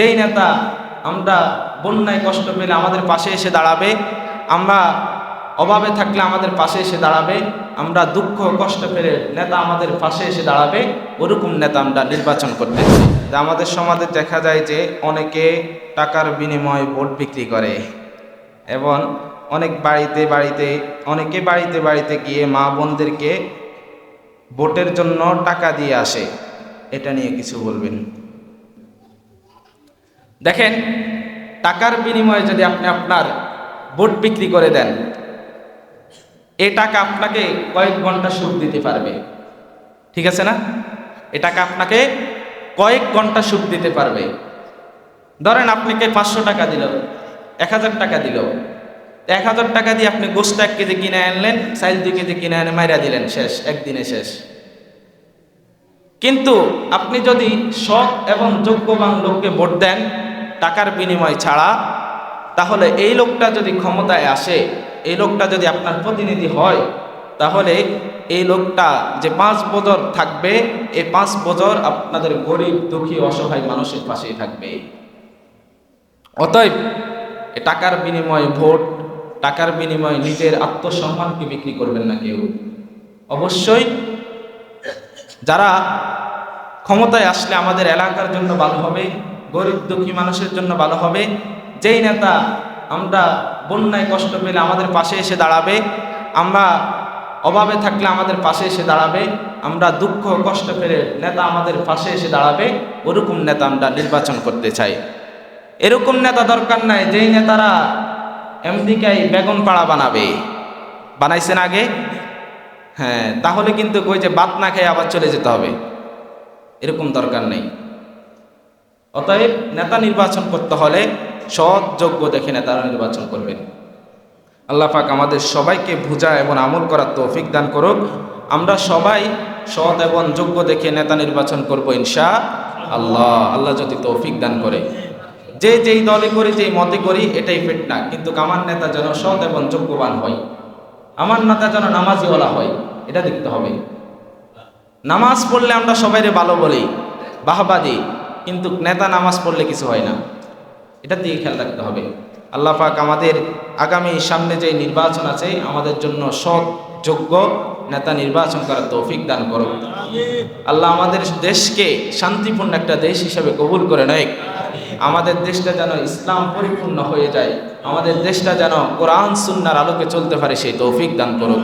যেই নেতা আমরা বন্যায় কষ্ট পেলে আমাদের পাশে এসে দাঁড়াবে, আমরা অভাবে থাকলে আমাদের পাশে এসে দাঁড়াবে, আমরা দুঃখ কষ্ট পেলে নেতা আমাদের পাশে এসে দাঁড়াবে, ওরকম নেতা আমরা নির্বাচন করতে। আমাদের সমাজে দেখা যায় যে অনেকে টাকার বিনিময়ে ভোট বিক্রি করে এবং অনেক বাড়িতে বাড়িতে, অনেকে বাড়িতে বাড়িতে গিয়ে মা বোনদেরকে ভোটের জন্য টাকা দিয়ে আসে এটা নিয়ে কিছু বলবেন দেখেন, টাকার বিনিময়ে যদি আপনি আপনার ভোট বিক্রি করে দেন এই টাকা আপনাকে কয়েক ঘণ্টা সুদ দিতে পারবে। ঠিক আছে না? এ টাকা আপনাকে কয়েক ঘণ্টা সুদ দিতে পারবে। ধরেন আপনাকে পাঁচশো টাকা দিল, এক হাজার টাকা দিল। এক হাজার টাকা দিয়ে আপনি গোস্ত এক কেজি কিনে আনলেন, চাইল দুই কেজি কিনে এনে মাইরা দিলেন, শেষ, একদিনে শেষ। কিন্তু আপনি যদি সৎ এবং যোগ্যবান লোককে ভোট দেন টাকার বিনিময় ছাড়া, তাহলে এই লোকটা যদি ক্ষমতায় আসে, এই লোকটা যদি আপনার প্রতিনিধি হয়, তাহলে এই লোকটা যে পাঁচ বছর থাকবে, এই পাঁচ বছর আপনাদের গরিব, দুঃখী, অসহায় মানুষের পাশেই থাকবে। অতএব টাকার বিনিময়ে ভোট, টাকার বিনিময়ে নিজের আত্মসম্মানকে বিক্রি করবেন না কেউ। অবশ্যই, যারা ক্ষমতায় আসলে আমাদের এলাকার জন্য ভালো হবে গরিব দুঃখী মানুষের জন্য ভালো হবে। যেই নেতা আমরা বন্যায় কষ্ট পেলে আমাদের পাশে এসে দাঁড়াবে, আমরা অভাবে থাকলে আমাদের পাশে এসে দাঁড়াবে, আমরা দুঃখ কষ্ট পেলে নেতা আমাদের পাশে এসে দাঁড়াবে, ওরকম নেতা আমরা নির্বাচন করতে চাই। এরকম নেতা দরকার নাই, যেই নেতারা এমডিকাই বেগুন পাড়া বানাবে। বানাইছেন আগে? হ্যাঁ তাহলে কিন্তু ওই যে বাত না খেয়ে আবার চলে যেতে হবে। এরকম দরকার নেই। অতএব নেতা নির্বাচন করতে হলে সৎ, যোগ্য দেখে নেতারা নির্বাচন করবেন আল্লাহ পাক আমাদের সবাইকে বুঝা এবং আমল করার তৌফিক দান করুক। আমরা সবাই সৎ এবং যোগ্য দেখে নেতা নির্বাচন করব ইনশা আল্লাহ। আল্লাহ যদি তৌফিক দান করে। যে যেই দলে করি, যেই মতে করি, এটাই ফিটনা কিন্তু আমার নেতা যেন সৎ এবং যোগ্যবান হয়। আমার নেতা যেন নামাজিওয়ালা হয়, এটা দেখতে হবে। নামাজ পড়লে আমরা সবাইরে ভালো বলি। বাহবা দিই। কিন্তু নেতা নামাজ পড়লে কিছু হয় না। এটা দিকে খেয়াল রাখতে হবে। আল্লাহ পাক আমাদের আগামী সামনে যে নির্বাচন আছে, আমাদের জন্য সৎ, যোগ্য নেতা নির্বাচন করার তৌফিক দান করো আল্লাহ আমাদের দেশকে শান্তিপূর্ণ একটা দেশ হিসেবে কবুল করে নেয়। আমাদের দেশটা যেন ইসলাম পরিপূর্ণ হয়ে যায়। আমাদের দেশটা যেন কোরআন, সুন্নার আলোকে চলতে পারে, সেই তৌফিক দান করুক